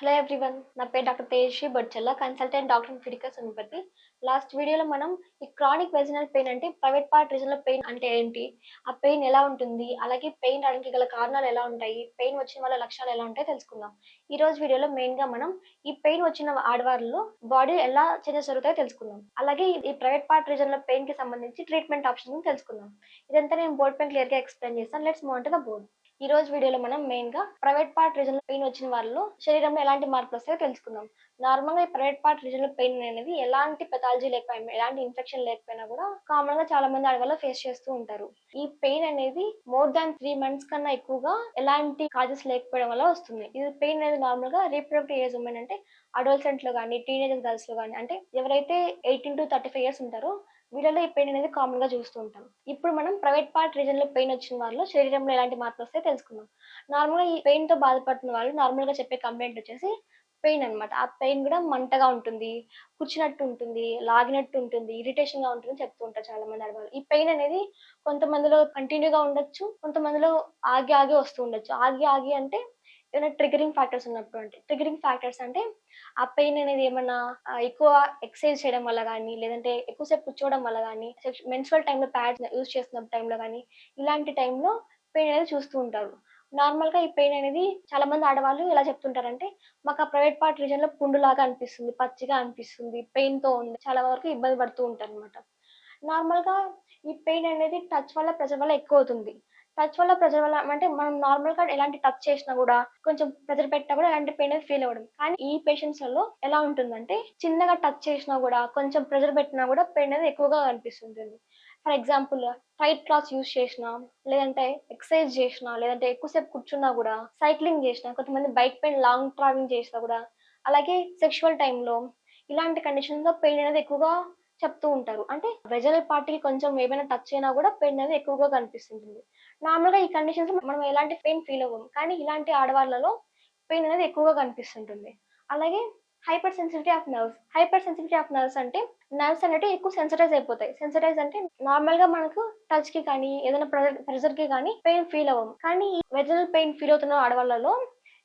Hello everyone నా పేరు doctor Tejasri Bodchella consultant doctor Fidicus homeopathy last వీడియోలో మనం ఈ క్రానిక్ వెజినల్ పెయిన్ అంటే ప్రైవేట్ పార్ట్ రీజనల్ పెయిన్ అంటే ఏంటి? ఆ పెయిన్ ఎలా ఉంటుంది? అలాగే పెయిన్ రావడానికి గల కారణాలు ఎలా ఉంటాయి? పెయిన్ వచ్చిన వాళ్ళ లక్షణాలు ఎలా ఉంటాయో తెలుసుకుందాం. ఈ రోజు వీడియోలో మెయిన్గా మనం ఈ పెయిన్ వచ్చిన ఆడవారిలో బాడీ ఎలా చేంజెస్ జరుగుతాయో తెలుసుకుందాం. అలాగే ఈ ప్రైవేట్ పార్ట్ రీజనల్ పెయిన్కి సంబంధించి ట్రీట్మెంట్ ఆప్షన్ తెలుసుకుందాం. ఇదంతా నేను బోర్డ్ పెయిన్ క్లియర్గా ఎక్స్ప్లెయిన్ చేస్తాను. లెట్స్ మూవ్ ద బోర్డ్ ఈ రోజు వీడియోలో మనం మెయిన్గా ప్రైవేట్ పార్ట్ రీజనల్ పెయిన్ వచ్చిన వాళ్ళలో శరీరంలో ఎలాంటి మార్పులు వస్తాయో తెలుసుకుందాం. నార్మల్గా ఈ ప్రైవేట్ పార్ట్ రీజనల్ పెయిన్ అనేది ఎలాంటి పెథాలజీ లేకపోయినా ఎలాంటి ఇన్ఫెక్షన్ లేకపోయినా కూడా కామన్గా చాలా మంది ఆడవాళ్ళు ఫేస్ చేస్తూ ఉంటారు. ఈ పెయిన్ అనేది మోర్ దాన్ త్రీ మంత్స్ కన్నా ఎక్కువగా ఎలాంటి కాజెస్ లేకపోవడం వల్ల వస్తుంది. ఇది పెయిన్ అనేది నార్మల్గా రీప్రొడక్టివ్ ఏజ్ ఉమెన్ అంటే అడోల్సెంట్లో కానీ టీనేజర్ గర్ల్స్లో కానీ అంటే ఎవరైతే eighteen to thirty five years ఉంటారో వీళ్ళలో ఈ పెయిన్ అనేది కామన్గా చూస్తూ ఉంటాం. ఇప్పుడు మనం ప్రైవేట్ పార్ట్ రీజన్లో పెయిన్ వచ్చిన వాళ్ళు శరీరంలో ఎలాంటి మార్పులు వస్తాయో తెలుసుకుందాం. నార్మల్గా ఈ పెయిన్తో బాధపడుతున్న వాళ్ళు నార్మల్గా చెప్పే కంప్లైంట్ వచ్చేసి పెయిన్ అన్నమాట. ఆ పెయిన్ కూడా మంటగా ఉంటుంది కూర్చున్నట్టు ఉంటుంది లాగినట్టు ఉంటుంది ఇరిటేషన్గా ఉంటుంది చెప్తూ ఉంటారు చాలా మంది ఆడవాళ్ళు. ఈ పెయిన్ అనేది కొంతమందిలో కంటిన్యూగా ఉండొచ్చు కొంతమందిలో ఆగి ఆగి వస్తూ ఉండొచ్చు. ఆగి ఆగి అంటే ఏమైనా ట్రిగరింగ్ ఫ్యాక్టర్స్ ఉన్నప్పుడు అంటే ట్రిగరింగ్ ఫ్యాక్టర్స్ అంటే ఆ పెయిన్ అనేది ఏమన్నా ఎక్కువ ఎక్సర్సైజ్ చేయడం వల్ల కానీ లేదంటే ఎక్కువసేపు కూర్చోవడం వల్ల కానీ మెన్స్ట్రల్ టైంలో ప్యాడ్స్ యూజ్ చేస్తున్న టైంలో కానీ ఇలాంటి టైంలో పెయిన్ అనేది చూస్తూ ఉంటారు. నార్మల్గా ఈ పెయిన్ అనేది చాలా మంది ఆడవాళ్ళు ఎలా చెప్తుంటారంటే మాకు ఆ ప్రైవేట్ పార్ట్ రీజన్లో పుండు లాగా అనిపిస్తుంది పచ్చిగా అనిపిస్తుంది పెయిన్తో ఉంది చాలా వరకు ఇబ్బంది పడుతూ ఉంటారు అనమాట నార్మల్గా ఈ పెయిన్ అనేది టచ్ వల్ల ప్రెజర్ వల్ల ఎక్కువ అవుతుంది. టచ్ వల్ల ప్రెజర్ వల్ల అంటే మనం నార్మల్గా ఎలాంటి టచ్ చేసినా కూడా కొంచెం ప్రెజర్ పెట్టినా కూడా ఎలాంటి పెయిన్ అనేది ఫీల్ అవ్వడం కానీ ఈ పేషెంట్స్లలో ఎలా ఉంటుందంటే చిన్నగా టచ్ చేసినా కూడా కొంచెం ప్రెజర్ పెట్టినా కూడా పెయిన్ అనేది ఎక్కువగా కనిపిస్తుంటుంది. For example tight cloth use చేసినా లేదంటే ఎక్సర్సైజ్ చేసినా లేదంటే ఎక్కువసేపు కూర్చున్నా కూడా సైక్లింగ్ చేసినా కొంతమంది బైక్ పెయిన్ లాంగ్ ట్రావెలింగ్ చేసినా కూడా అలాగే సెక్షువల్ టైంలో ఇలాంటి కండిషన్స్లో పెయిన్ అనేది ఎక్కువగా చెప్తూ ఉంటారు. అంటే వెజనల్ పార్టీకి కొంచెం ఏమైనా టచ్ అయినా కూడా పెయిన్ అనేది ఎక్కువగా కనిపిస్తుంటుంది. నార్మల్గా ఈ కండిషన్స్ మనం ఎలాంటి పెయిన్ ఫీల్ అవ్వం కానీ ఇలాంటి ఆడవాళ్ళలో పెయిన్ అనేది ఎక్కువగా కనిపిస్తుంటుంది. అలాగే hyper sensitivity of nerves hyper sensitivity of nerves అంటే నర్వ్స్ అనేవి ఎక్కువ సెన్సిటైజ్ అయిపోతాయి. సెన్సిటైజ్ అంటే నార్మల్గా మనకు టచ్కి కానీ ఏదైనా ప్రెజర్కి కానీ పెయిన్ ఫీల్ అవ్వం కానీ ఈ వెజనల్ పెయిన్ ఫీల్ అవుతున్న ఆడవాళ్ళలో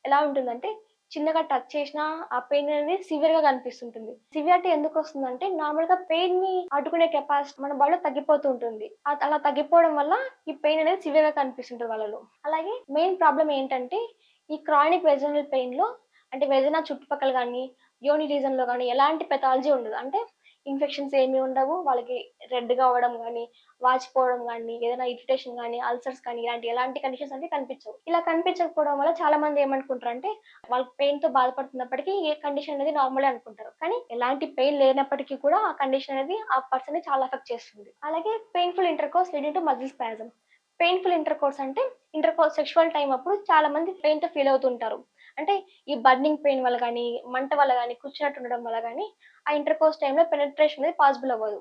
ఎలా ఉంటుందంటే చిన్నగా టచ్ చేసినా ఆ పెయిన్ అనేది సివియర్గా కనిపిస్తుంటుంది. సివియారిటీ ఎందుకు వస్తుందంటే నార్మల్గా పెయిన్ని అడ్డుకునే కెపాసిటీ మన బాడీలో తగ్గిపోతూ ఉంటుంది. అలా తగ్గిపోవడం వల్ల ఈ పెయిన్ అనేది సివియర్గా కనిపిస్తుంటుంది వాళ్ళలో. అలాగే మెయిన్ ప్రాబ్లం ఏంటంటే ఈ క్రానిక్ వెజనల్ పెయిన్లో అంటే వెజనా చుట్టుపక్కల కానీ యోని రీజన్లో కానీ ఎలాంటి పెథాలజీ ఉండదు. అంటే ఇన్ఫెక్షన్స్ ఏమీ ఉండవు. వాళ్ళకి రెడ్గా అవ్వడం కానీ వాచిపోవడం కానీ ఏదైనా ఇరిటేషన్ కానీ అల్సర్స్ కానీ ఇలాంటి ఎలాంటి కండిషన్స్ అంటే కనిపించవు. ఇలా కనిపించకపోవడం వల్ల చాలా మంది ఏమనుకుంటారు అంటే వాళ్ళకి పెయిన్తో బాధపడుతున్నప్పటికీ ఏ కండిషన్ అనేది నార్మల్ అనుకుంటారు. కానీ ఎలాంటి పెయిన్ లేనప్పటికీ కూడా ఆ కండిషన్ అనేది ఆ పర్సన్ చాలా ఎఫెక్ట్ చేస్తుంది. అలాగే painful intercourse leading to muscle spasm painful intercourse అంటే ఇంటర్ కోర్స్ సెక్షువల్ టైం అప్పుడు చాలా మంది పెయిన్తో ఫీల్ అవుతుంటారు. అంటే ఈ బర్నింగ్ పెయిన్ వల్ల కానీ మంట వల్ల కానీ కూర్చున్నట్టు ఉండడం వల్ల కానీ ఆ ఇంటర్కోర్స్ టైంలో పెనట్రేషన్ అనేది పాసిబుల్ అవ్వదు.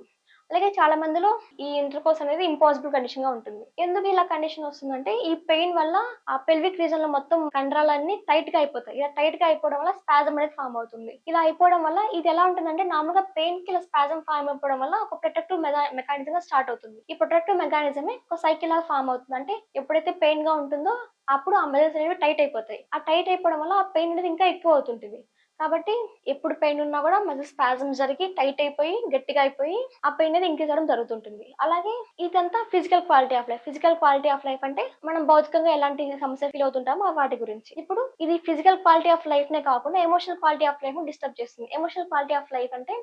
అలాగే చాలా మందిలో ఈ ఇంటర్ కోర్స్ అనేది ఇంపాసిబుల్ కండిషన్గా ఉంటుంది. ఎందుకు ఇలా కండిషన్ వస్తుందంటే ఈ పెయిన్ వల్ల ఆ పెల్విక్ రీజన్లో మొత్తం కండరాలన్నీ టైట్గా అయిపోతాయి. ఇలా టైట్గా అయిపోవడం వల్ల స్పాజం అనేది ఫామ్ అవుతుంది. ఇలా అయిపోవడం వల్ల ఇది ఎలా ఉంటుందంటే నార్మల్గా పెయిన్కి ఇలా స్పాజం ఫామ్ అయిపోవడం వల్ల ఒక ప్రొటెక్టివ్ మెకానిజం గా స్టార్ట్ అవుతుంది. ఈ ప్రొటెక్టివ్ మెకానిజమే ఒక సైకిల్ లాగా ఫామ్ అవుతుంది. అంటే ఎప్పుడైతే పెయిన్గా ఉంటుందో అప్పుడు ఆ మెదల్స్ అనేవి టైట్ అయిపోతాయి. ఆ టైట్ అయిపోవడం వల్ల ఆ పెయిన్ అనేది ఇంకా ఎక్కువ అవుతుంటుంది. కాబట్టి ఎప్పుడు పెయిన్ ఉన్నా కూడా మధ్య స్పాజం జరిగి టైట్ అయిపోయి గట్టిగా అయిపోయి ఆ పెయిన్ అనేది ఇంక్రీజ్ అవడం జరుగుతుంటుంది. అలాగే ఇదంతా physical quality of life physical quality of life అంటే మనం భౌతికంగా ఎలాంటి సమస్య ఫీల్ అవుతుంటామో వాటి గురించి. ఇప్పుడు ఇది ఫిజికల్ క్వాలిటీ ఆఫ్ లైఫ్ నే కాకుండా emotional quality of life disturb చేస్తుంది. ఎమోషనల్ క్వాలిటీ ఆఫ్ లైఫ్ అంటే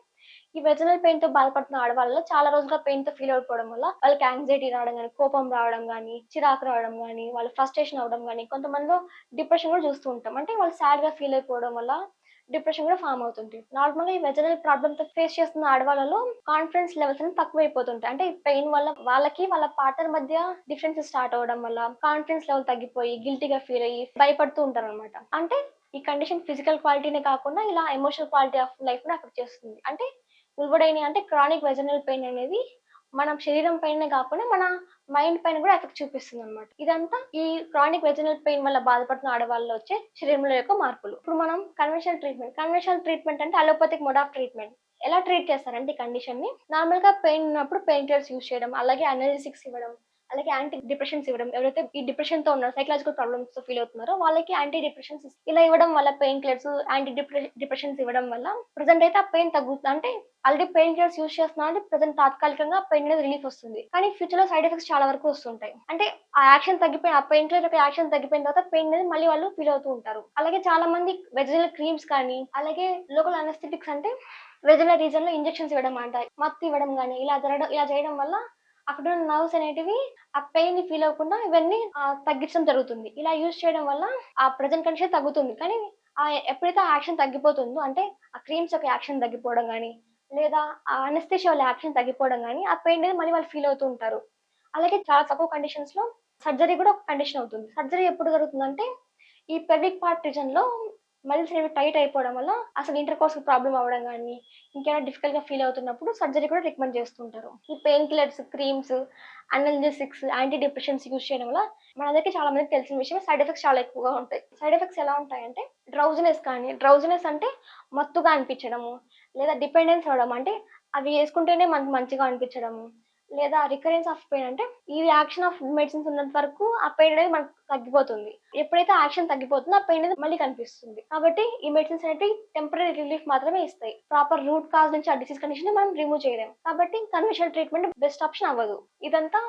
ఈ వెజనల్ పెయిన్తో బాధపడుతున్న ఆడవాళ్ళలో చాలా రోజులుగా పెయిన్తో ఫీల్ అయిపోవడం వల్ల వాళ్ళకి యాంగ్జైటీ రావడం కానీ కోపం రావడం కానీ చిరాకు రావడం కానీ వాళ్ళు ఫ్రస్ట్రేషన్ అవడం కానీ కొంతమందిలో డిప్రెషన్ కూడా చూస్తూ ఉంటాం. అంటే వాళ్ళు సాడ్గా ఫీల్ అయిపోవడం వల్ల డిప్రెషన్ కూడా ఫామ్ అవుతుంది. నార్మల్గా ఈ వెజనల్ ప్రాబ్లమ్తో ఫేస్ చేస్తున్న ఆడవాళ్ళలో కాన్ఫిడెన్స్ లెవెల్స్ అనేది తక్కువ అయిపోతుంటాయి అంటే పెయిన్ వల్ల వాళ్ళకి వాళ్ళ పార్ట్నర్ మధ్య డిఫరెన్స్ స్టార్ట్ అవడం వల్ల కాన్ఫిడెన్స్ లెవెల్ తగ్గిపోయి గిల్టీగా ఫీల్ అయ్యి భయపడుతూ ఉంటారు అనమాట అంటే ఈ కండిషన్ ఫిజికల్ క్వాలిటీనే కాకుండా ఇలా ఎమోషనల్ క్వాలిటీ ఆఫ్ లైఫ్ని అఫెక్ట్ చేస్తుంది. అంటే ఉల్బడైన అంటే క్రానిక్ వెజనల్ పెయిన్ అనేది మన శరీరం పైన కాకుండా మన మైండ్ పైన కూడా ఎఫెక్ట్ చూపిస్తుంది అనమాట ఇదంతా ఈ క్రానిక్ వెజినల్ పెయిన్ వల్ల బాధపడుతున్న ఆడవాళ్ళలో వచ్చే శరీరంలో యొక్క మార్పులు. ఇప్పుడు మనం కన్వెన్షనల్ ట్రీట్మెంట్ కన్వెన్షనల్ ట్రీట్మెంట్ అంటే అలోపతిక్ మోడ్ ఆఫ్ ట్రీట్మెంట్ ఎలా ట్రీట్ చేస్తారంటే ఈ కండిషన్ని? నార్మల్గా పెయిన్ ఉన్నప్పుడు పెయిన్ కిల్లర్స్ యూస్ చేయడం అలాగే అనలిసిక్స్ ఇవ్వడం అలాగే యాంటీ డిప్రెషన్స్ ఇవ్వడం ఎవరైతే ఈ డిప్రెషన్తో ఉన్నారో సైకలాజికల్ ప్రాబ్లమ్స్తో ఫీల్ అవుతున్నారో వాళ్ళకి యాంటీ డిప్రెషన్స్ ఇలా ఇవ్వడం వల్ల పెయిన్ కిల్లర్స్ యాంటీ డిప్రెషన్స్ ఇవ్వడం వల్ల ప్రజెంట్ అయితే ఆ పెయిన్ తగ్గుతుంది అంటే ఆల్రెడీ పెయిన్ కిల్లర్స్ యూస్ చేస్తున్నా ప్రజెంట్ తాత్కాలికంగా పెయిన్ అనేది రిలీఫ్ వస్తుంది. కానీ ఫ్యూచర్లో సైడ్ ఎఫెక్ట్స్ చాలా వరకు వస్తుంటాయి. అంటే ఆ యాక్షన్ తగ్గిపోయి ఆ పెయిన్ కిల్లర్ యొక్క యాక్షన్ తగ్గిపోయిన తర్వాత పెయిన్ అనేది మళ్ళీ వాళ్ళు ఫీల్ అవుతూ ఉంటారు. అలాగే చాలా మంది వెజిటల్ క్రీమ్స్ కానీ అలాగే లోకల్ అనస్థెటిక్స్ అంటే వెజిటల్ రీజన్లో ఇంజెక్షన్స్ ఇవ్వడం అంటారు మత్తు ఇవ్వడం కానీ ఇలా జరగడం ఇలా చేయడం వల్ల అక్కడ ఉన్న నర్వ్స్ అనేటివి ఆ పెయిన్ని ఫీల్ అవ్వకుండా ఇవన్నీ తగ్గించడం జరుగుతుంది. ఇలా యూజ్ చేయడం వల్ల ఆ ప్రజెంట్ కండిషన్ తగ్గుతుంది. కానీ ఆ ఎప్పుడైతే ఆ యాక్షన్ తగ్గిపోతుందో అంటే ఆ క్రీమ్స్ యొక్క యాక్షన్ తగ్గిపోవడం కానీ లేదా ఆ అనస్థేషియా వాళ్ళ యాక్షన్ తగ్గిపోవడం కానీ ఆ పెయిన్ అనేది మళ్ళీ వాళ్ళు ఫీల్ అవుతూ ఉంటారు. అలాగే చాలా తక్కువ కండిషన్స్లో సర్జరీ కూడా ఒక కండిషన్ అవుతుంది. సర్జరీ ఎప్పుడు జరుగుతుందంటే ఈ పెవిక్ పార్ట్ రీజన్లో మళ్ళీ టైట్ అయిపోవడం వల్ల అసలు ఇంటర్ కోర్స్ ప్రాబ్లం అవ్వడం కానీ ఇంకేమైనా డిఫికల్ట్గా ఫీల్ అవుతున్నప్పుడు సర్జరీ కూడా రికమెండ్ చేస్తుంటారు. ఈ pain killers creams analgesics anti depressions use చేయడం వల్ల మనందరికీ చాలా మందికి తెలిసిన విషయం సైడ్ ఎఫెక్ట్స్ చాలా ఎక్కువగా ఉంటాయి. సైడ్ ఎఫెక్ట్స్ ఎలా ఉంటాయంటే డ్రౌజినెస్ కానీ డ్రౌజినెస్ అంటే మత్తుగా అనిపించడము లేదా డిపెండెన్స్ అవ్వడం అంటే అవి వేసుకుంటేనే మనకు మంచిగా అనిపించడము లేదా రికరెన్స్ ఆఫ్ పెయిన్ అంటే ఈ యాక్షన్ ఆఫ్ మెడిసిన్స్ ఉన్నంత వరకు ఆ పెయిన్ అనేది మనకు తగ్గిపోతుంది. ఎప్పుడైతే యాక్షన్ తగ్గిపోతుందో ఆ పెయిన్ అనేది మళ్ళీ కనిపిస్తుంది. కాబట్టి ఈ మెడిసిన్స్ అనేవి టెంపరీ రిలీఫ్ మాత్రమే ఇస్తాయి. ప్రాపర్ రూట్ కాజ్ నుంచి ఆ డిసీజ్ కండిషన్ మనం రిమూవ్ చేయలేము. కాబట్టి కన్వెన్షనల్ ట్రీట్మెంట్ బెస్ట్ ఆప్షన్ అవ్వదు. ఇదంతా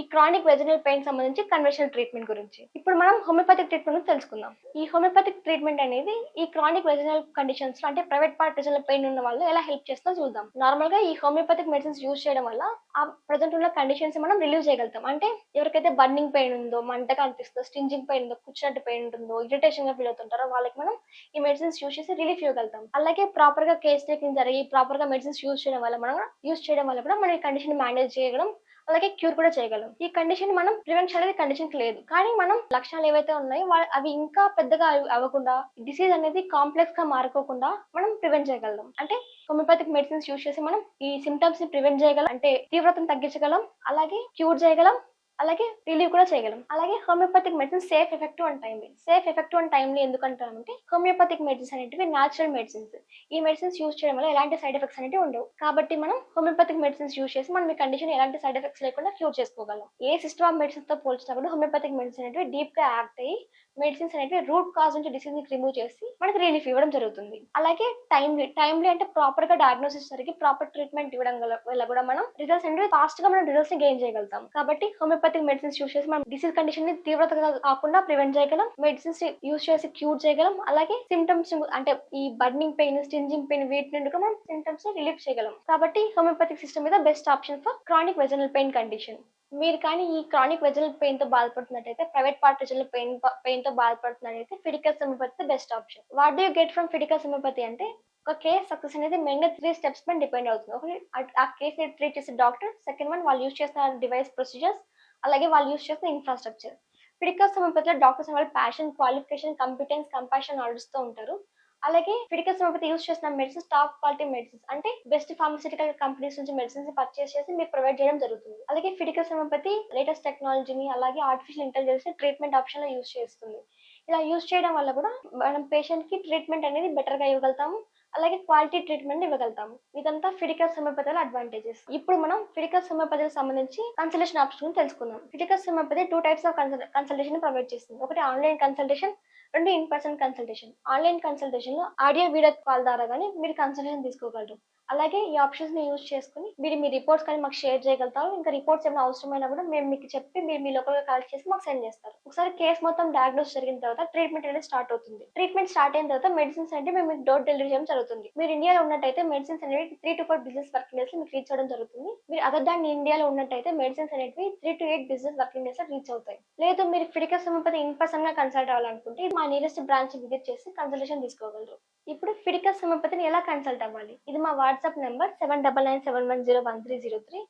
ఈ క్రానిక్ వెజినల్ పెయిన్ సంబంధించి కన్వెన్షనల్ ట్రీట్మెంట్ గురించి. ఇప్పుడు మనం హోమియోపతిక్ ట్రీట్మెంట్ తెలుసుకుందాం. ఈ హోమియోపతిక్ ట్రీట్మెంట్ అనేది ఈ క్రానిక్ వెజినల్ కండిషన్స్ అంటే ప్రైవేట్ పార్ట్ వెజినల్ పెయిన్ ఉన్న వాళ్ళు ఎలా హెల్ప్ చేస్తుందో చూద్దాం. నార్మల్గా ఈ హోమియోపతిక్ మెడిసిన్స్ యూజ్ చేయడం వల్ల ఆ ప్రజెంట్ ఉన్న కండిషన్స్ మనం రిలీవ్ చేయగలుగుతాం. అంటే ఎవరికైతే బర్నింగ్ పెయిన్ ఉందో మంటగా అనిపిస్తుందో స్టింజింగ్ పెయిన్ ఉందో కూర్చున్నట్టు పెయిన్ ఉంటుందో ఇరిటేషన్గా ఫీల్ అవుతుంటారో వాళ్ళకి మనం ఈ మెడిసిన్స్ యూజ్ చేసి రిలీఫ్ ఇవ్వగలుగుతాం అలాగే ప్రాపర్గా కేస్ టేకింగ్ జరిగి ప్రాపర్గా మెడిసిన్స్ యూజ్ చేయడం వల్ల మనం యూజ్ చేయడం వల్ల కూడా మనం ఈ కండిషన్ మేనేజ్ చేయడం అలాగే క్యూర్ కూడా చేయగలం. ఈ కండిషన్ మనం ప్రివెన్షన్ అనేది కండిషన్ లేదు. కానీ మనం లక్షణాలు ఏవైతే ఉన్నాయో అవి ఇంకా పెద్దగా అవ్వకుండా డిసీజ్ అనేది కాంప్లెక్స్గా మారుకోకుండా మనం ప్రివెంట్ చేయగలం. అంటే హోమియోపతిక్ మెడిసిన్స్ యూజ్ చేసి మనం ఈ సిమ్టమ్స్ని ప్రివెంట్ చేయగలం. అంటే తీవ్రతను తగ్గించగలం. అలాగే క్యూర్ చేయగలం. అలాగే రిలీవ్ కూడా చేయగలం. అలాగే homeopathic medicine safe effective and timely safe effective and timely ఎందుకు అంటామంటే హోమియోపతిక్ మెడిసిన్స్ అనేటివి న్యాచురల్ మెడిసిన్స్ ఈ మెడిసిన్స్ యూజ్ చేయడం వల్ల ఎలాంటి సైడ్ ఎఫెక్ట్స్ అనేవి ఉండవు. కాబట్టి మనం హోమియోపతిక్ మెడిసిన్స్ యూజ్ చేసి మనం ఈ కండిషన్ ఎలాంటి సైడ్ ఎఫెక్ట్స్ లేకుండా క్యూర్ చేసుకోగలం. ఏ సిస్టమ్ ఆఫ్ మెడిసిన్స్తో పోల్చినప్పుడు హోమియోపతిక్ మెడిసిన్ అనేవి డీప్గా యాక్ట్ అయ్యి మెడిసిన్స్ అనేవి రూట్ కాజ్ నుంచి డిసీజ్ని రిమూవ్ చేసి మనకి రిలీఫ్ ఇవ్వడం జరుగుతుంది. అలాగే టైమ్లీ టైమ్లీ అంటే ప్రాపర్గా డయాగ్నోసిస్ జరిగి ప్రాపర్ ట్రీట్మెంట్ ఇవ్వడం వల్ల కూడా మనం రిజల్ట్స్ అనేవి ఫాస్ట్గా మనం రిజల్ట్స్ని గెయిన్ చేయగలుగుతాం. కాబట్టి హోమియోపతిక్ మెడిసిన్స్ యూస్ చేసి మనం డిసీజ్ కండిషన్ని తీవ్రతగా కాకుండా ప్రివెంట్ చేయగలం మెడిసిన్స్ యూస్ చేసి క్యూర్ చేయగలం అలాగే సిమ్టమ్స్ అంటే ఈ బర్నింగ్ పెయిన్ స్టింజింగ్ పెయిన్ వీటి నుండి కూడా మనం సిమ్టమ్స్ని రిలీఫ్ చేయగలం. కాబట్టి హోమియోపతిక్ సిస్టమ్ మీద best option for chronic vaginal pain condition మీరు కానీ ఈ క్రానిక్ వెజనల్ పెయిన్తో బాధపడుతున్నట్టయితే ప్రైవేట్ పార్ట్ వెజనల్ పెయిన్ పెయిన్తో బాధపడుతున్నట్టయితే ఫిడికల్ సెమోపతి best option what do get from ఫిడికల్ సెమోపతి అంటే ఒక కేస్ సక్సెస్ అనేది మెయిన్గా త్రీ స్టెప్స్ పైన డిపెండ్ అవుతుంది. ఒకటి ఆ- ఆ కేస్ ట్రీట్ చేసే డాక్టర్ సెకండ్ వన్ వాళ్ళు యూస్ చేసిన డివైస్ ప్రొసీజర్స్ అలాగే వాళ్ళు యూస్ చేసిన ఇన్ఫ్రాస్ట్రక్చర్ ఫిడికల్ సమపతిలో డాక్టర్స్ వాళ్ళ ప్యాషన్ క్వాలిఫికేషన్ కంపిటెన్స్ కంపాషన్ ఆర్డర్స్తో ఉంటారు. అలాగే ఫిడికల్ సమపతి యూస్ చేసిన మెడిసిన్స్ టాప్ క్వాలిటీ మెడిసిన్స్ అంటే బెస్ట్ ఫార్మసిటికల్ కంపెనీస్ నుంచి మెడిసిన్స్ పర్చేస్ చేసి మీకు ప్రొవైడ్ చేయడం జరుగుతుంది. అలాగే ఫిడికల్ హోమియోపతి లేటెస్ట్ టెక్నాలజీని అలాగే ఆర్టిఫిషియల్ ఇంటెలిజెన్స్ ట్రీట్మెంట్ ఆప్షన్లో యూస్ చేస్తుంది. ఇలా యూస్ చేయడం వల్ల కూడా మనం పేషెంట్కి ట్రీట్మెంట్ అనేది బెటర్గా ఇవ్వగలుగుతాము. అలాగే క్వాలిటీ ట్రీట్మెంట్ ఇవ్వగలుగుతాము. ఇదంతా ఫిడికస్ హోమియోపతిలో అడ్వాంటేజెస్ ఇప్పుడు మనం ఫిడికస్ హోమియోపతికి సంబంధించి కన్సల్టేషన్ ఆప్షన్ తెలుసుకుందాం. Fidicus homeopathy two types of consultation provide చేస్తుంది. ఒకటి ఆన్లైన్ కన్సల్టేషన్ రెండు ఇన్ పర్సన్ కన్సల్టేషన్ ఆన్లైన్ కన్సల్టేషన్లో ఆడియో వీడియో కాల్ ద్వారా కానీ మీరు కన్సల్టేషన్ తీసుకోగలరు. అలాగే ఈ ఆప్షన్స్ని యూజ్ చేసుకుని మీరు మీ రిపోర్ట్స్ కానీ మాకు షేర్ చేయగలుగుతారు. ఇంకా రిపోర్ట్స్ ఏమైనా అవసరమైనా కూడా మేము మీకు చెప్పి మీరు మీ లోకల్ కలెక్ట్ చేసి మాకు సెండ్ చేస్తారు. ఒకసారి కేసు మొత్తం డయాగ్నోస్ జరిగిన తర్వాత ట్రీట్మెంట్ అనేది స్టార్ట్ అవుతుంది. ట్రీట్మెంట్ స్టార్ట్ అయిన తర్వాత మెడిసిన్స్ అంటే మేము మీకు డోర్ డెలివరీ చేయడం జరుగుతుంది. మీరు ఇండియాలో ఉన్నట్టయితే మెడిసిన్స్ అనేవి three to four business working days మీకు రీచ్ అవ్వడం జరుగుతుంది. మీరు అదర్ దాన్ ఇండియాలో ఉన్నట్టయితే మెడిసిన్స్ అనేవి three to eight business working days reach అవుతాయి. లేదు మీరు ఫిడికల్ హోమియోపతి ఇన్ పర్సన్గా కన్సల్ట్ అవ్వాలనుకుంటే మా నియరెస్ట్ బ్రాంచ్ విజిట్ చేసి కన్సల్టేషన్ తీసుకోగలరు. ఇప్పుడు ఫిడికస్ హోమియోపతిని ఎలా కన్సల్ట్ అవ్వాలి? ఇది మా WhatsApp number seven double nine seven one zero one three zero three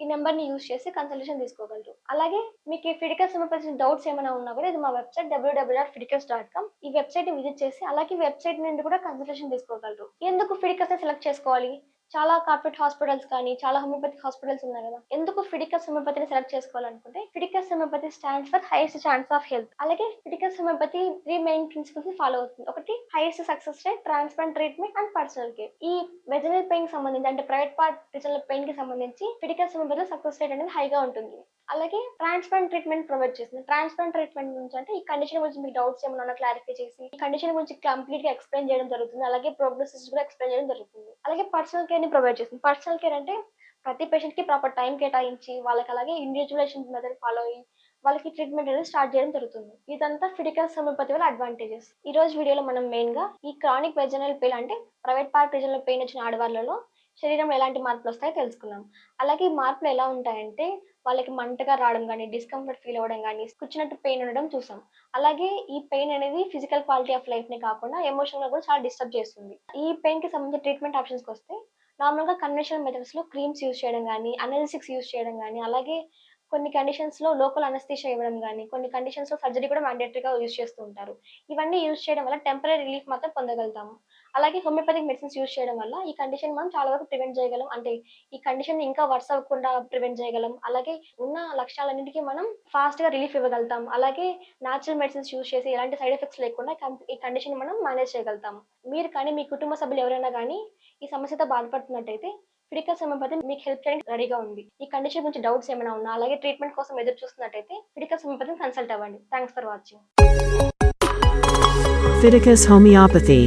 ఈ నెంబర్ని యూజ్ యూస్ చేసి కన్సల్టేషన్ తీసుకోగలరు. అలాగే మీకు ఈ ఫిడికస్ సంబంధించిన డౌట్స్ ఏమైనా ఉన్నా కూడా ఇది మా వెబ్సైట్ డబ్ల్యూడబ్ల్యూ డాట్ ఫిడికస్ డాట్ కామ్ ఈ వెబ్సైట్ని విజిట్ చేసి అలాగే వెబ్సైట్ నుండి కూడా కన్సల్టేషన్ తీసుకోగలరు. ఎందుకు ఫిడికల్స్ సెలెక్ట్ చేసుకోవాలి? చాలా కార్పొరేట్ హాస్పిటల్స్ కానీ చాలా హోమియోపతి హాస్పిటల్స్ ఉన్నాయి కదా. ఎందుకు ఫిడికస్ హోమియోపతిని సెలెక్ట్ చేసుకోవాలనుకుంటే Fidicus homeopathy stands for highest chance of health అలాగే Fidicus homeopathy three main principles follow అవుతుంది. ఒకటి highest success rate transplant treatment and personal care ఈ వెజనల్ పెయిన్ సంబంధించి అంటే ప్రైవేట్ పార్ట్ రిజనల్ పెయిన్కి సంబంధించి ఫిడికస్ హోమియోపతిలో సక్సెస్ రేట్ అనేది హైగా ఉంటుంది. అలాగే ట్రాన్స్ప్లాంట్ ట్రీట్మెంట్ ప్రొవైడ్ చేస్తుంది. ట్రాన్స్ప్లాంట్ ట్రీట్మెంట్ గురించి అంటే ఈ కండిషన్ గురించి మీకు డౌట్స్ ఏమైనా క్లారిఫై చేసి ఈ కండిషన్ గురించి కంప్లీట్గా ఎక్స్ప్లెయిన్ చేయడం జరుగుతుంది. అలాగే ప్రోగ్నోసిస్ కూడా ఎక్స్ప్లెయిన్ చేయడం జరుగుతుంది. అలాగే పర్సనల్ కేర్ని ప్రొవైడ్ చేస్తుంది. పర్సనల్ కేర్ అంటే ప్రతి పేషెంట్కి ప్రాపర్ టైం కేటాయించి వాళ్ళకి అలాగే ఇండివిజువలేషన్ మెథడ్ ఫాలో అయ్యి వాళ్ళకి ట్రీట్మెంట్ అనేది స్టార్ట్ చేయడం జరుగుతుంది. ఇదంతా ఫిడికల్ సమీపతి వల్ల అడ్వాంటేజెస్. ఈ రోజు వీడియోలో మనం మెయిన్గా ఈ క్రానిక్ వెజనల్ పెయిన్ అంటే ప్రైవేట్ పార్ట్ రీజనల్ పెయిన్ వచ్చిన ఆడవాళ్ళలో శరీరంలో ఎలాంటి మార్పులు వస్తాయో తెలుసుకున్నాం అలాగే ఈ మార్పులు ఎలా ఉంటాయంటే వాళ్ళకి మంటగా రావడం కానీ డిస్కంఫర్ట్ ఫీల్ అవ్వడం కానీ కూర్చున్నట్టు పెయిన్ ఉండడం చూసాం. అలాగే ఈ పెయిన్ అనేది ఫిజికల్ క్వాలిటీ ఆఫ్ లైఫ్ని కాకుండా ఎమోషనల్గా కూడా చాలా డిస్టర్బ్ చేస్తుంది. ఈ పెయిన్కి సంబంధించిన ట్రీట్మెంట్ ఆప్షన్స్కి వస్తే నార్మల్గా కన్వెన్షనల్ మెథడ్స్లో క్రీమ్స్ యూస్ చేయడం కానీ అనాలిసిక్స్ యూస్ చేయడం కానీ అలాగే కొన్ని కండిషన్స్లో లోకల్ అనస్థిషియా ఇవ్వడం కానీ కొన్ని కండిషన్స్లో సర్జరీ కూడా మ్యాండేటరీగా యూస్ చేస్తూ ఉంటారు. ఇవన్నీ యూస్ చేయడం వల్ల టెంపరీ రిలీఫ్ మాత్రం పొందగలుగుతాము. అలాగే హోమియోపతిక్ మెడిసిన్స్ యూజ్ చేయడం వల్ల ఈ కండిషన్ మనం చాలా వరకు ప్రివెంట్ చేయగలం. అంటే ఈ కండిషన్ ఇంకా వర్స్ అవ్వకుండా ప్రివెంట్ చేయగలం. అలాగే ఉన్న లక్షణాలన్నిటికీ మనం ఫాస్ట్గా రిలీఫ్ ఇవ్వగలుగుతాం. అలాగే న్యాచురల్ మెడిసిన్స్ యూస్ చేసి ఎలాంటి సైడ్ ఎఫెక్ట్స్ లేకుండా ఈ కండిషన్ మనం మేనేజ్ చేయగలుగుతాం. మీరు కానీ మీ కుటుంబ సభ్యులు ఎవరైనా కానీ ఈ సమస్యతో బాధపడుతున్నట్టయితే ఫిడికల్ హోమియోపతి మీకు హెల్ప్ చేయడానికి రెడీగా ఉంది ఈ కండిషన్ గురించి డౌట్స్ ఏమైనా ఉన్నా అలాగే ట్రీట్మెంట్ కోసం ఎదురు చూస్తున్నట్టయితే ఫిడికల్ హోమియోపతిని కన్సల్ట్ అవ్వండి. Thanks for watching Fiticus Homeopathy.